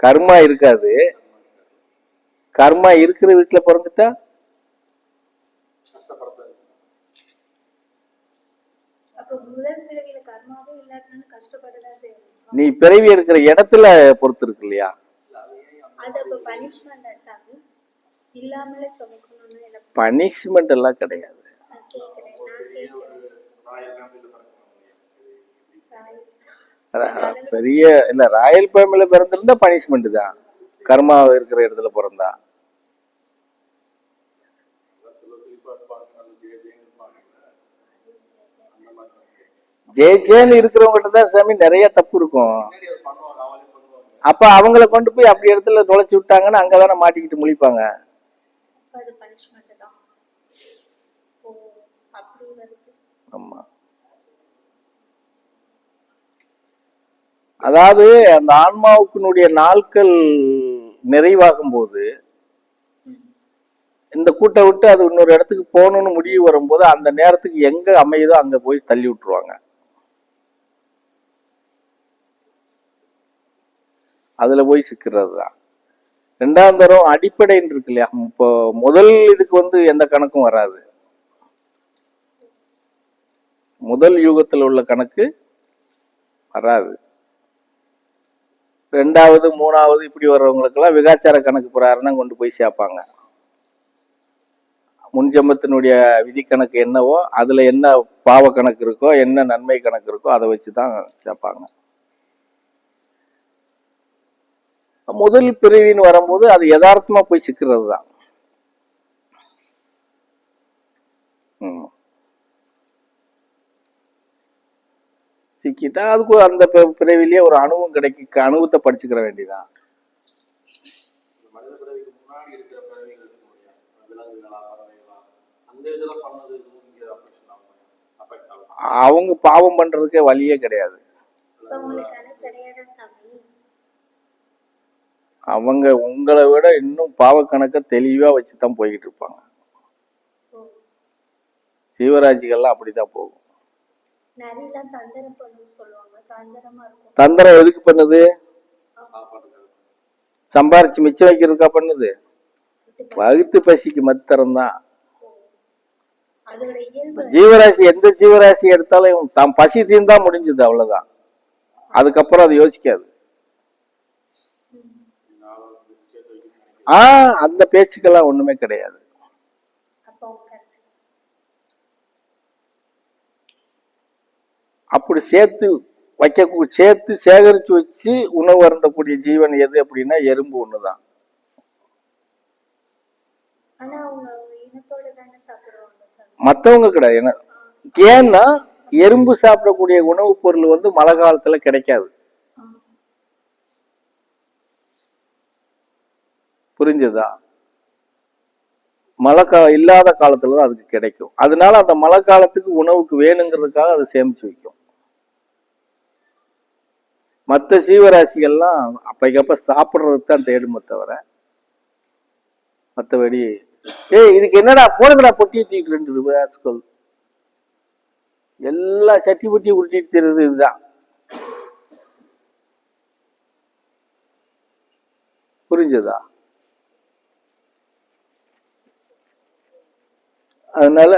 கர்மா இருக்காது. கர்மா இருக்கிற வீட்டுல பிறந்துட்டா? நீ பிறவி இருக்கிற இடத்துல பொறுத்து இருக்கு இல்லையா? அது அப்ப பனிஷ்மெண்டா சாமி? இல்லாமலே சுமக்கணும்னு எனக்கு பனிஷ்மெண்ட் எல்லாம் கிடையாது. பெரிய இல்ல ராயல் ஃபேமிலில பிறந்திருந்தா பனிஷ்மெண்ட் தான். கர்மா இருக்கிற இடத்துல பிறந்தா. ஜெய ஜெயன்னு இருக்கிறவங்ககிட்ட தான் சாமி நிறைய தப்பு இருக்கும். அப்ப அவங்கள கொண்டு போய் அப்படி இடத்துல நுழைச்சு விட்டாங்கன்னா அங்கதானே மாட்டிக்கிட்டு முழிப்பாங்க அப்ப அது பனிஷ்மெண்ட் தான் ஓ அப்படி வருது ஆமா அதாவது அந்த ஆன்மாவுக்குனுடைய நாட்கள் நிறைவாகும் போது இந்த கூட்டை விட்டு அது இன்னொரு இடத்துக்கு போகணும்னு முடிவு வரும்போது அந்த நேரத்துக்கு எங்க அமையுதோ அங்க போய் தள்ளி விட்டுருவாங்க. அதுல போய் சிக்கிறது தான் ரெண்டாம் தரம் அடிப்படைன்னு இருக்கு இல்லையா? இப்போ முதல் இதுக்கு வந்து எந்த கணக்கும் வராது. முதல் யூகத்தில் உள்ள கணக்கு வராது. ரெண்டாவது மூணாவது இப்படி வர்றவங்களுக்கெல்லாம் விகாச்சார கணக்கு பிரகாரம் கொண்டு போய் சேர்ப்பாங்க. முன்ஜென்மத்தினுடைய விதி கணக்கு என்னவோ அதில் என்ன பாவ கணக்கு இருக்கோ என்ன நன்மை கணக்கு இருக்கோ அதை வச்சு தான் சேர்ப்பாங்க. முதல் பிரிவின்னு வரும்போது அது யதார்த்தமாக போய் சிக்கிறது தான் சிக்கிட்டா அதுக்கு அந்த பிறவிலேயே ஒரு அணுவும் கிடைக்க அனுபவத்தை படிச்சுக்கிற வேண்டியதான் அவங்க பாவம் பண்றதுக்கே வழியே கிடையாது. அவங்க உங்களை விட இன்னும் பாவ கணக்க தெளிவா வச்சு தான் போய்கிட்டு இருப்பாங்க. ஓ. ஜீவராசிகள்லாம் அப்படிதான் போகும். தந்திரம் எதுக்கு பண்ணுது? சம்பாரிச்சு மிச்சம் வைக்கிறதுக்கா பண்ணுது? வகுத்து பசிக்கு மத்திரம் தான். ஜீவராசி எந்த ஜீவராசி எடுத்தாலும் தான் பசி தீர்ந்தா முடிஞ்சது அவ்வளவுதான். அதுக்கப்புறம் அது யோசிக்காது. ஆ அந்த பேச்சுக்கெல்லாம் ஒண்ணுமே கிடையாது அப்ப அவங்க கரெக்ட் அப்படி சேர்த்து வைக்க சேர்த்து சேகரிச்சு வச்சு உணவு அருந்தக்கூடிய ஜீவன் எது அப்படின்னா எறும்பு இனத்தோட தானே மத்தவங்க கிடையாது. ஏன்னா- ஏன்னா எறும்பு சாப்பிடக்கூடிய உணவுப் பொருள் வந்து மழை காலத்துல கிடைக்காது. புரிஞ்சுதா? மழை கா இல்லாத காலத்துல தான் அதுக்கு கிடைக்கும். அதனால அந்த மழை காலத்துக்கு உணவுக்கு வேணுங்கிறதுக்காக அதை சேமிச்சு வைக்கும். மற்ற ஜீவராசிகள்லாம் அப்பைக்கப்ப சாப்பிட்றதுக்கு தான் தேடுமே தவிர மற்றபடி ஏய் இதுக்கு என்னடா போடுங்கடா பொட்டி வச்சுக்கிட்டு ரெண்டு ராஸ்கல் எல்லா சட்டி பொட்டி உருட்டிட்டு தெரியுது இதுதான். புரிஞ்சதா? அதனால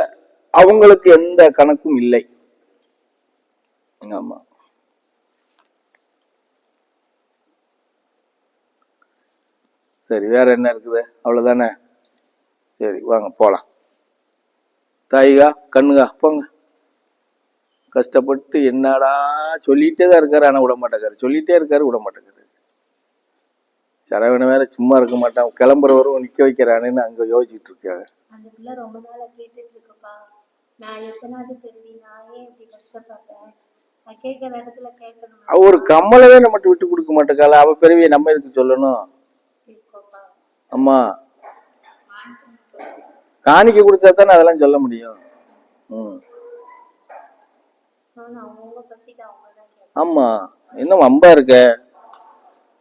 அவங்களுக்கு எந்த கணக்கும் இல்லை. ஆமா. சரி வேற என்ன இருக்குது? அவ்வளவுதானே? சரி வாங்க போலாம். தாயிகா கண்ணுகா போங்க. கஷ்டப்பட்டு என்னடா சொல்லிட்டே தான் இருக்காரு ஆனா விட மாட்டேங்காரு சொல்லிட்டே இருக்காரு விட மாட்டேங்காரு சரவண வேற சும்மா இருக்க மாட்டான். கிளம்புறவரும் நிக்க வைக்கிறானேன்னு அங்க யோசிச்சுட்டு இருக்காங்க. ஒரு கம்மலவே நம்மகிட்ட விட்டு கொடுக்க மாட்டேக்கால அவ பிறவியை நம்ம எதுக்கு சொல்லணும்? அம்மா. காணிக்க கொடுத்தா தானே அதெல்லாம் சொல்ல முடியும். ம். ஆமா. இன்னும் வம்பா இருக்க?